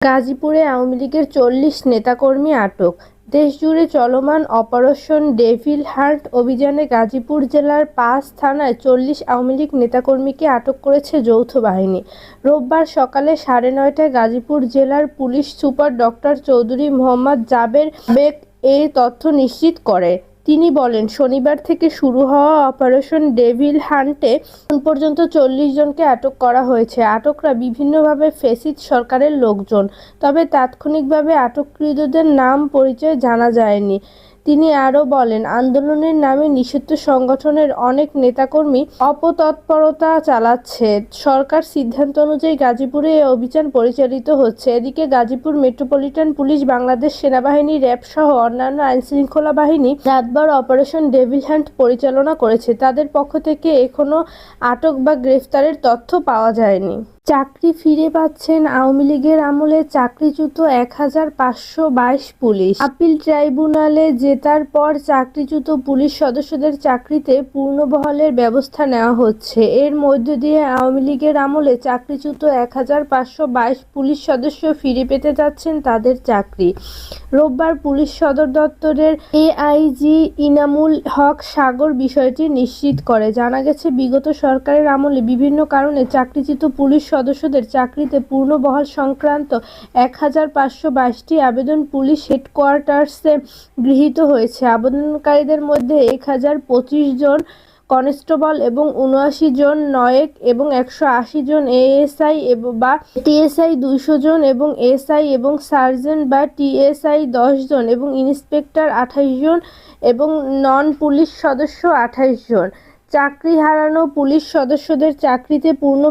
গাজীপুরে আওয়ামী লীগের চল্লিশ নেতাকর্মী আটক। দেশজুড়ে চলমান অপারেশন ডেভিল হান্ট অভিযানে গাজীপুর জেলার পাঁচ থানায় চল্লিশ আওয়ামী লীগ নেতাকর্মীকে আটক করেছে যৌথ বাহিনী। রোববার সকালে সাড়ে নয়টায় গাজীপুর জেলার police super doctor Chowdhury Mohammad Jaber Baig এই তথ্য নিশ্চিত করে। তিনি বলেন, শনিবার থেকে শুরু হওয়া অপারেশন ডেভিল হান্টে পর্যন্ত চল্লিশ জনকে আটক করা হয়েছে। আটকরা বিভিন্নভাবে ফেসিদ সরকারের লোকজন, তবে তাৎক্ষণিকভাবে আটককৃতদের নাম পরিচয় জানা যায়নি। তিনি আরও বলেন, আন্দোলনের নামে নিষিদ্ধ সংগঠনের অনেক নেতাকর্মী অপতৎপরতা চালাচ্ছে। সরকার সিদ্ধান্ত অনুযায়ী গাজীপুরে এ অভিযান পরিচালিত হচ্ছে। এদিকে গাজীপুর মেট্রোপলিটন পুলিশ, বাংলাদেশ সেনাবাহিনী, র্যাব সহ অন্যান্য আইনশৃঙ্খলা বাহিনী রাতবার অপারেশন ডেভিল হ্যান্ড পরিচালনা করেছে। তাদের পক্ষ থেকে এখনও আটক বা গ্রেফতারের তথ্য পাওয়া যায়নি। চাকরি ফিরে পাচ্ছেন আওয়ামী লীগের আমলে চাকরিচ্যুত এক হাজার পাঁচশো বাইশ পুলিশ। আপিল ট্রাইব্যুনালে জেতার পর চাকরিচ্যুত পুলিশ সদস্যদের চাকরিতে পূর্ণবহালের ব্যবস্থা নেওয়া হচ্ছে। এর মধ্য দিয়ে আওয়ামী লীগের আমলে চাকরিচ্যুত এক হাজার পাঁচশো বাইশ পুলিশ সদস্য ফিরে পেতে যাচ্ছেন তাদের চাকরি। রোববার পুলিশ সদর দপ্তরের এআইজি ইনামুল হক সাগর বিষয়টি নিশ্চিত করে। জানা গেছে, বিগত সরকারের আমলে বিভিন্ন কারণে চাকরিচ্যুত পুলিশ সদস্যদের চাকরিতে পূর্ণ বহাল সংক্রান্ত এক হাজার পাঁচশো বাইশটি আবেদন পুলিশ হেডকোয়ার্টার্সে গৃহীত হয়েছে। আবেদনকারীদের মধ্যে এক হাজার পঁচিশ জন কনস্টেবল এবং উনআশি জন নয়েক এবং একশো আশি জন এএসআই বা টিএসআই দুইশো জন এবং এসআই এবং সার্জেন্ট বা টিএসআই দশ জন এবং ইন্সপেক্টর আঠাশ জন এবং নন পুলিশ সদস্য আঠাশ জন। চাকরি হারানো পুলিশ সদস্যদের চাকরিতে পূর্ণ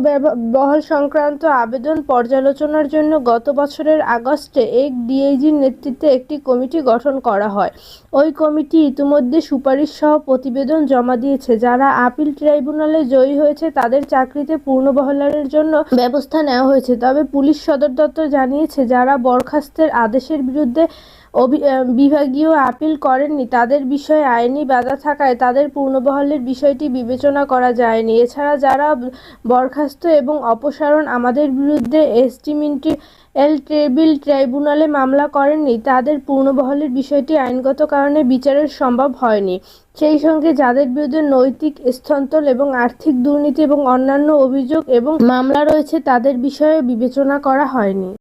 বহাল সংক্রান্ত আবেদন পর্যালোচনার জন্য গত বছরের আগস্টে এক ডিআইজির নেতৃত্বে একটি কমিটি গঠন করা হয়। ওই কমিটি ইতিমধ্যে সুপারিশ সহ প্রতিবেদন জমা দিয়েছে। যারা আপিল ট্রাইব্যুনালে জয়ী হয়েছে, তাদের চাকরিতে পূর্ণবহালের জন্য ব্যবস্থা নেওয়া হয়েছে। তবে পুলিশ সদর দপ্তর জানিয়েছে, যারা বরখাস্তের আদেশের বিরুদ্ধে বিভাগীয় আপিল করেননি। তাদের বিষয়ে আইনি বাধা থাকায় তাদের পূর্ণবহলের বিষয়টি বিবেচনা করা যায়নি। এছাড়া যারা বরখাস্ত এবং অপসারণ আমাদের বিরুদ্ধে এস্টিমেন্টি এল ট্রেবিল ট্রাইব্যুনালে মামলা করেননি, তাদের পূর্ণবহলের বিষয়টি আইনগত কারণে বিচারের সম্ভব হয়নি। সেই সঙ্গে যাদের বিরুদ্ধে নৈতিক স্থন্তল এবং আর্থিক দুর্নীতি এবং অন্যান্য অভিযোগ এবং মামলা রয়েছে, তাদের বিষয়ে বিবেচনা করা হয়নি।